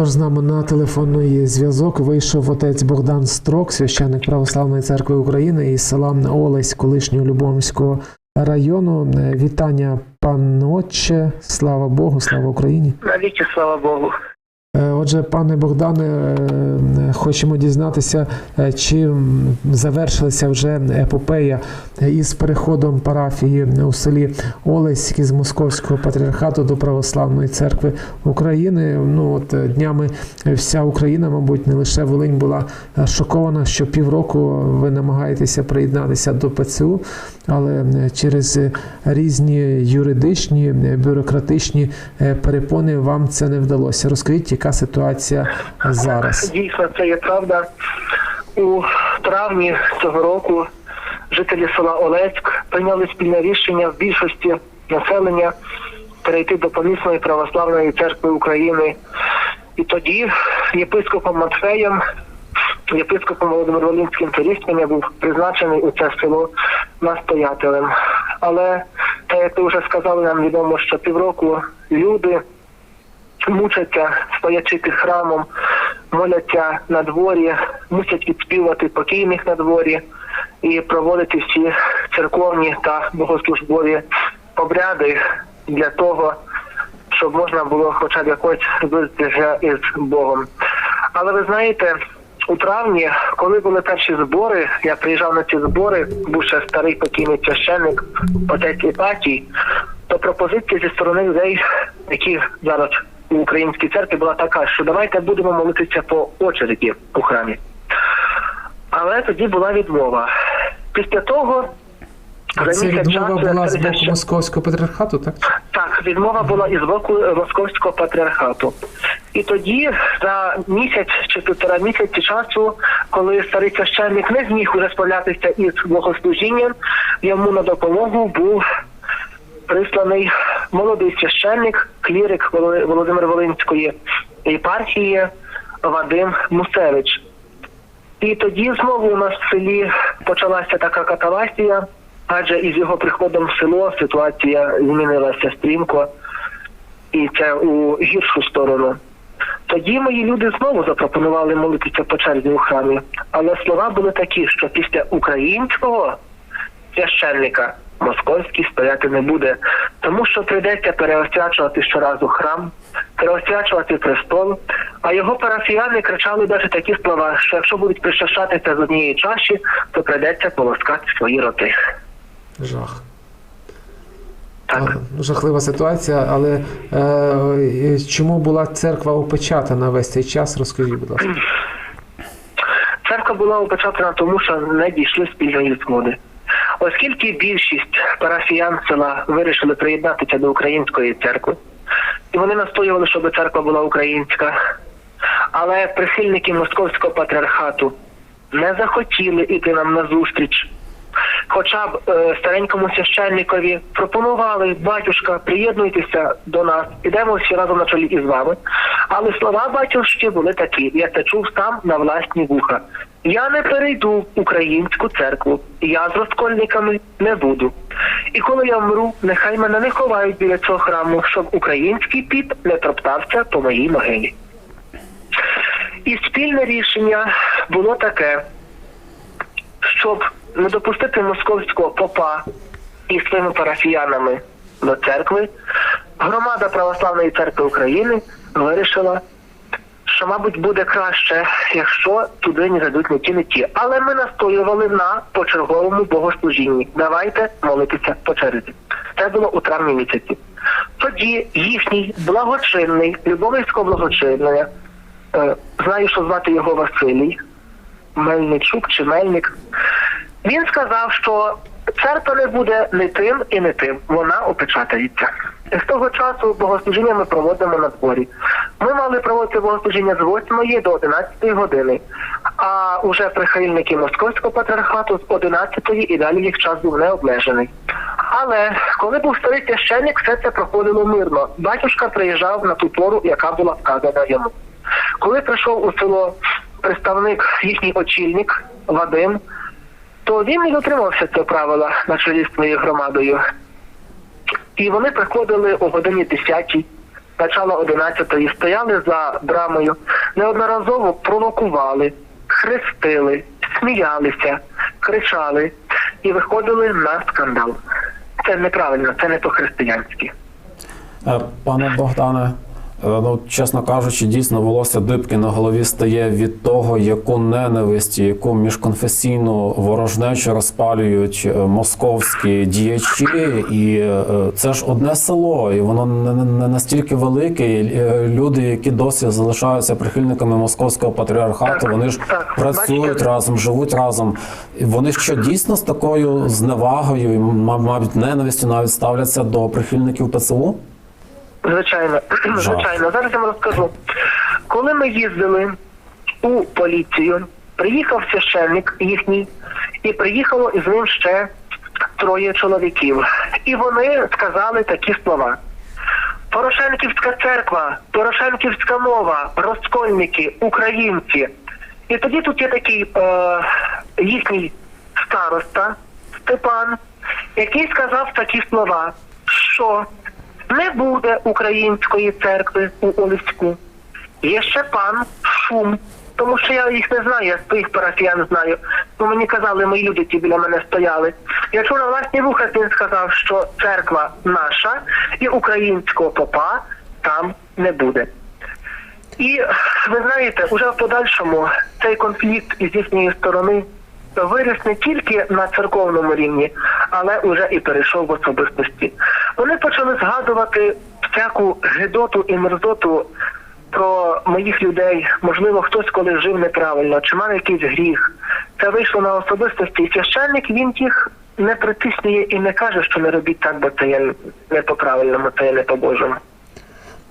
Тож з нами на телефонний зв'язок вийшов отець Богдан Строк, священник Православної церкви України із села Олесь колишнього Любомського району. Е, Вітання, пан отче, слава Богу, слава Україні. Навіки, слава Богу. Е, Отже, пане Богдане, е, хочемо дізнатися, е, чи завершилася вже епопея із переходом парафії у селі Олеськ із Московського патріархату до Православної церкви України. Ну от е, днями вся Україна, мабуть, не лише Волинь була е, шокована, що півроку ви намагаєтеся приєднатися до ПЦУ, але е, через е, різні юридичні, е, бюрократичні е, перепони вам це не вдалося. Розкажіть, яка ситуація зараз? Дійсно, це є правда. У травні цього року жителі села Олецьк прийняли спільне рішення в більшості населення перейти до помісної православної церкви України. І тоді єпископом Матфеєм, єпископом Володимир Волинським Торіським я був призначений у це село настоятелем. Але те, як ви вже сказали, нам відомо, що півроку люди мучаться, стоячи під храмом, моляться на дворі, мусять відспівати покійних на дворі і проводити всі церковні та богослужбові обряди для того, щоб можна було хоча б якось зблизитися із Богом. Але ви знаєте, у травні, коли були перші збори, я приїжджав на ці збори, був ще старий покійний священник, отець Іпатій, то пропозиція зі сторони людей, які зараз українській церкві була така, що давайте будемо молитися по очереді у храмі. Але тоді була відмова. Після того А за це відмова часу була з боку ще- Московського патріархату, так? так, відмова була із боку е, московського патріархату. І тоді, за місяць чи півтора місяці часу, коли старий священник не зміг уже справлятися із богослужінням, йому на допомогу був присланий молодий священник, клірик Володимир Волинської єпархії Вадим Мусевич. І тоді знову у нас в селі почалася така каталасія, адже із його приходом в село ситуація змінилася стрімко, і це у гіршу сторону. Тоді мої люди знову запропонували молитися по черзі у храмі, але слова були такі, що після українського священника московський стояти не буде, тому що прийдеться переосвячувати щоразу храм, переосвячувати престол. А його парафіяни кричали навіть такі слова, що якщо будуть причащатися з однієї чаші, то прийдеться полоскати свої роти. Жах. Так. Жахлива ситуація, але е, чому була церква опечатана весь цей час? Розкажіть, будь ласка. Церква була опечатана тому, що не дійшли спільної згоди. Оскільки більшість парафіян села вирішили приєднатися до української церкви, і вони настоювали, щоб церква була українська, але прихильники московського патріархату не захотіли йти нам на зустріч. Хоча б е, старенькому священникові пропонували батюшка, приєднуйтеся до нас, підемо всі разом на чолі із вами. Але слова батюшки були такі: я це чув сам на власні вуха. Я не перейду в українську церкву, я з розкольниками не буду. І коли я вмру, нехай мене не ховають біля цього храму, щоб український піп не топтався по моїй могилі. І спільне рішення було таке, щоб не допустити московського попа із своїми парафіянами до церкви, громада Православної церкви України вирішила, що, мабуть, буде краще, якщо туди не зайдуть не ті, не ті. Але ми настоювали на почерговому богослужінні. Давайте молитися по черзі. Це було у травні місяці. Тоді їхній благочинний, Любомирського благочинного, е, знаю, що звати його Василій, Мельничук чи Мельник. Він сказав, що церква не буде не тим і не тим, вона опечатається. З того часу богослужіння ми проводимо на дворі. Ми мали проводити богослужіння з 8 до 11 години, а уже прихильники московського патріархату з 11 і далі їх час був не обмежений. Але коли був старий священник, все це проходило мирно. Батюшка приїжджав на ту пору, яка була вказана йому. Коли прийшов у село представник, їхній очільник Вадим, то він не дотримався цього правила на чолі з своєю громадою. І вони приходили о годині 10 начала 11-ї, стояли за брамою, неодноразово провокували, хрестили, сміялися, кричали і виходили на скандал. Це неправильно, це не по-християнськи. Е, Пане Богдане, ну чесно кажучи, дійсно волосся дибки на голові стає від того, яку ненависть, яку міжконфесійну ворожнечу розпалюють е, московські діячі, і е, це ж одне село, і воно не, настільки велике. і, е, Люди, які досі залишаються прихильниками московського патріархату, вони ж працюють разом, живуть разом. Вони що дійсно з такою зневагою, і, ма- мабуть, ненавистю навіть ставляться до прихильників ПЦУ? Звичайно, звичайно. Зараз я вам розкажу. Коли ми їздили у поліцію, приїхав священник їхній, і приїхало із ним ще троє чоловіків. І вони сказали такі слова. Порошенківська церква, Порошенківська мова, розкольники, українці. І тоді тут є такий е, їхній староста Степан, який сказав такі слова, що не буде української церкви у Олівську. Є ще пан Шум, тому що я їх не знаю, я своїх парафіян знаю. Ну мені казали, мої люди ті біля мене стояли. Я чув на власні вуха, він сказав, що церква наша і українського попа там не буде. І ви знаєте, уже в подальшому цей конфлікт із їхньої сторони виріс не тільки на церковному рівні, але уже і перейшов в особистості. Вони почали згадувати всяку гидоту і мерзоту про моїх людей. Можливо, хтось коли жив неправильно, чи мав якийсь гріх. Це вийшло на особистості. І священник він їх не притиснює і не каже, що не робіть так, бо це є не по правильному, це є не по Божому.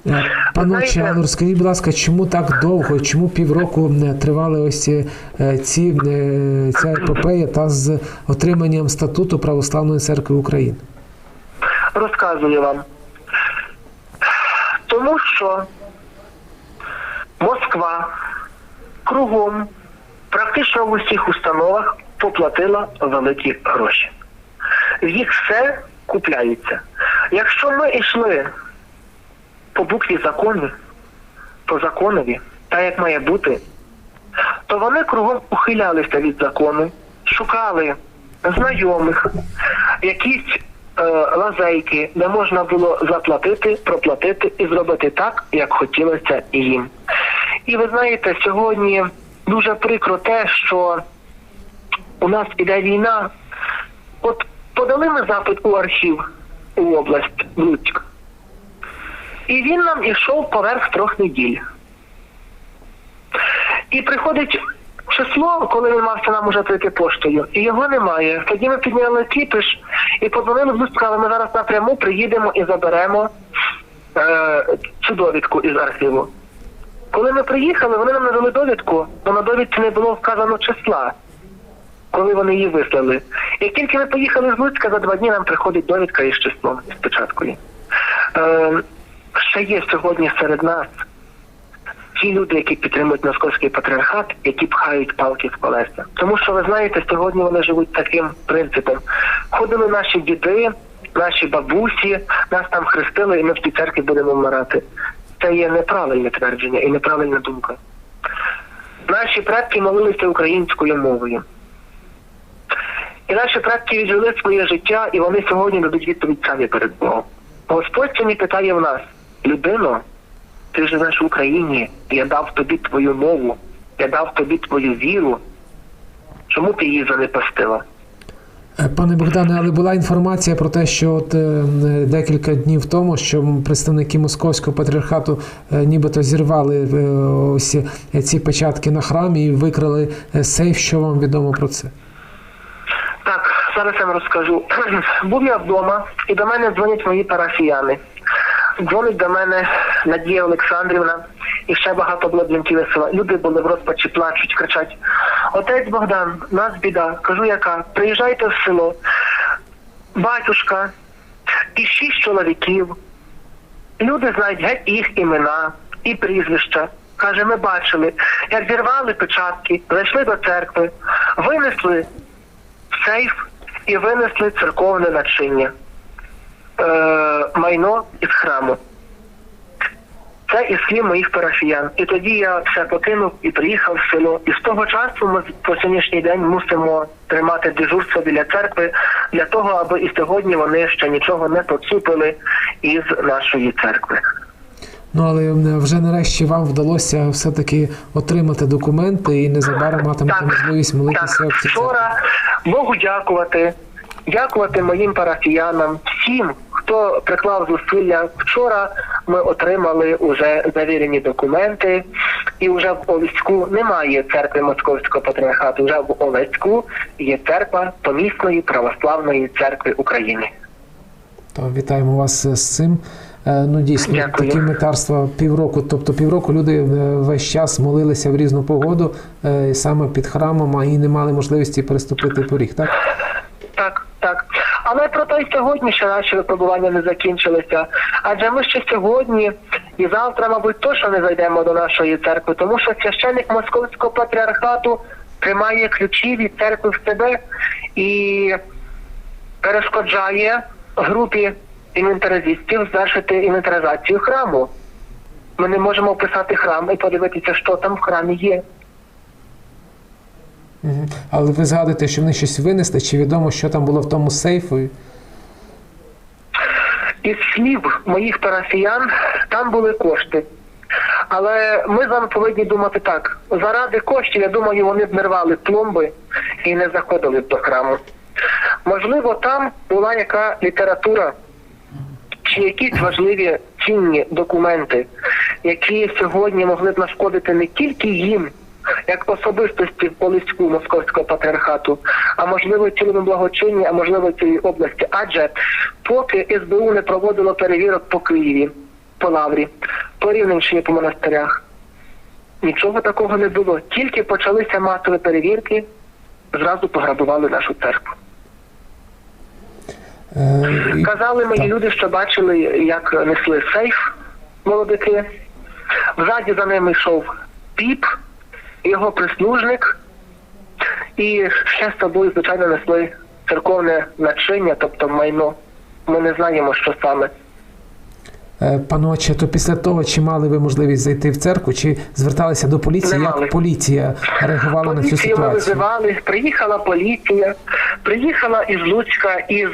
Е, Пане Очеану, розкажіть, будь ласка, чому так довго, чому півроку тривали ось ці, е, ці е, ця епопея та з отриманням статуту Православної церкви України? Розказую вам. Тому що Москва кругом, практично в усіх установах поплатила великі гроші. Їх все купляється. Якщо ми йшли по букві закону, по законові, так як має бути, то вони кругом ухилялися від закону, шукали знайомих, якісь лазейки, де можна було заплатити, проплатити і зробити так, як хотілося їм. І ви знаєте, сьогодні дуже прикро те, що у нас іде війна. От подали ми запит у архів у область Луцьк. І він нам ішов поверх трьох неділь. І приходить число, коли він мався нам уже прийти поштою, і його немає. Тоді ми підняли кіпіш і подзвонили в сказали, ми зараз напряму приїдемо і заберемо е, цю довідку із архіву. Коли ми приїхали, вони нам надали довідку, але на довідці не було вказано числа, коли вони її вислали. І тільки ми поїхали з Луцька, за два дні нам приходить довідка із числом, з печаткою. Е, ще є сьогодні серед нас ті люди, які підтримують московський патріархат, які пхають палки в колеса. Тому що ви знаєте, сьогодні вони живуть таким принципом. Ходили наші діди, наші бабусі, нас там хрестили, і ми в цій церкві будемо вмирати. Це є неправильне твердження і неправильна думка. Наші предки молилися українською мовою. І наші предки віджили своє життя, і вони сьогодні дадуть відповідь самі перед Богом. Господь сьогодні питає в нас, людино, ти живеш в Україні, я дав тобі твою мову, я дав тобі твою віру. Чому ти її занепастила? Е, Пане Богдане, але була інформація про те, що от е, декілька днів тому, що представники московського патріархату е, нібито зірвали ось ці печатки на храмі і викрали сейф. Що вам відомо про це? Так, зараз я вам розкажу. Був я вдома, і до мене дзвонять мої парафіяни. Дзвонить до мене Надія Олександрівна і ще багато блодлінків села. Люди були в розпачі, плачуть, кричать: Отець Богдан, нас біда. Кажу, яка? Приїжджайте в село. Батюшка і шість чоловіків. Люди знають геть їх імена і прізвища. Каже, ми бачили, як зірвали печатки, зайшли до церкви, винесли сейф і винесли церковне начиння, е, майно із храму. Це із слів моїх парафіян. І тоді я все покинув і приїхав в село. І з того часу ми по сьогоднішній день мусимо тримати дежурство біля церкви для того, аби і сьогодні вони ще нічого не поцупили із нашої церкви. Ну але вже нарешті вам вдалося все-таки отримати документи і незабаром матимете можливість молитися так. Вчора Богу дякувати, дякувати моїм парафіянам, всім, хто приклав зусилля. Вчора ми отримали уже завірені документи, і вже в Олеську немає церкви Московського патріархату. Вже в Олеську є церква помісної православної церкви України. То вітаємо вас з цим. Е, Ну дійсно Дякую. такі метарства півроку. Тобто півроку люди е, весь час молилися в різну погоду е, саме під храмом, а і не мали можливості переступити поріг. Так, так. Але проте й сьогодні ще наші випробування не закінчилися. Адже ми ще сьогодні і завтра, мабуть, точно не зайдемо до нашої церкви, тому що священник московського патріархату тримає ключі від церкви в себе і перешкоджає групі інвентаризистів звершити інвентаризацію храму. Ми не можемо описати храм і подивитися, що там в храмі є. Але ви згадуєте, що вони щось винесли, чи відомо, що там було в тому сейфу? Із слів моїх парафіян там були кошти. Але ми з вами повинні думати так: заради коштів, я думаю, вони б не рвали пломби і не заходили б до храму. Можливо, там була яка література чи якісь важливі цінні документи, які сьогодні могли б нашкодити не тільки їм, як особистості в Поліську московського патріархату, а можливо цілому благочинні, а можливо цілій області. Адже поки СБУ не проводило перевірок по Києві, по Лаврі, по Рівненщині, по монастирях, нічого такого не було. Тільки почалися масові перевірки, зразу пограбували нашу церкву. Е, Казали мої люди, що бачили, як несли сейф молодики. Ззаді за ними йшов піп, його прислужник, і ще з собою, звичайно, несли церковне начиння, тобто майно. Ми не знаємо, що саме. Е, Паноче, то після того, чи мали ви можливість зайти в церкву, чи зверталися до поліції? Не Як мали. поліція реагувала на цю Поліцію ми ситуацію? визивали, приїхала поліція, приїхала із Луцька, із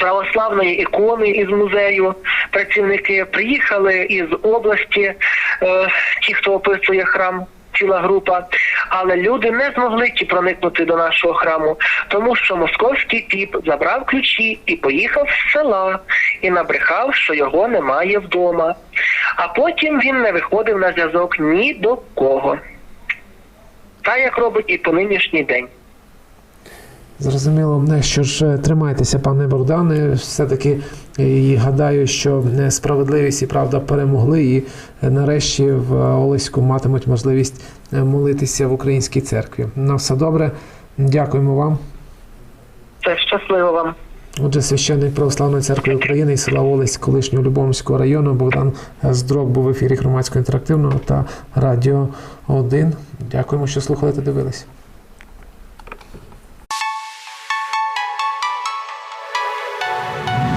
православної ікони із музею працівники, приїхали із області, е, ті, хто описує храм. Ціла група, але люди не змогли ті проникнути до нашого храму, тому що московський піп забрав ключі і поїхав з села і набрехав, що його немає вдома. А потім він не виходив на зв'язок ні до кого. Та як робить і по нинішній день. Зрозуміло, що ж е, тримайтеся, пане Богдане. Все-таки е, і гадаю, що е, справедливість і правда перемогли, і нарешті в Олеську матимуть можливість молитися в українській церкві. На все добре. Дякуємо вам. Це щасливо вам. Отже, священник Православної церкви України і села Олеськ колишнього Любомського району Богдан Здрок був в ефірі громадського інтерактивного та Радіо 1. Дякуємо, що слухали та дивились.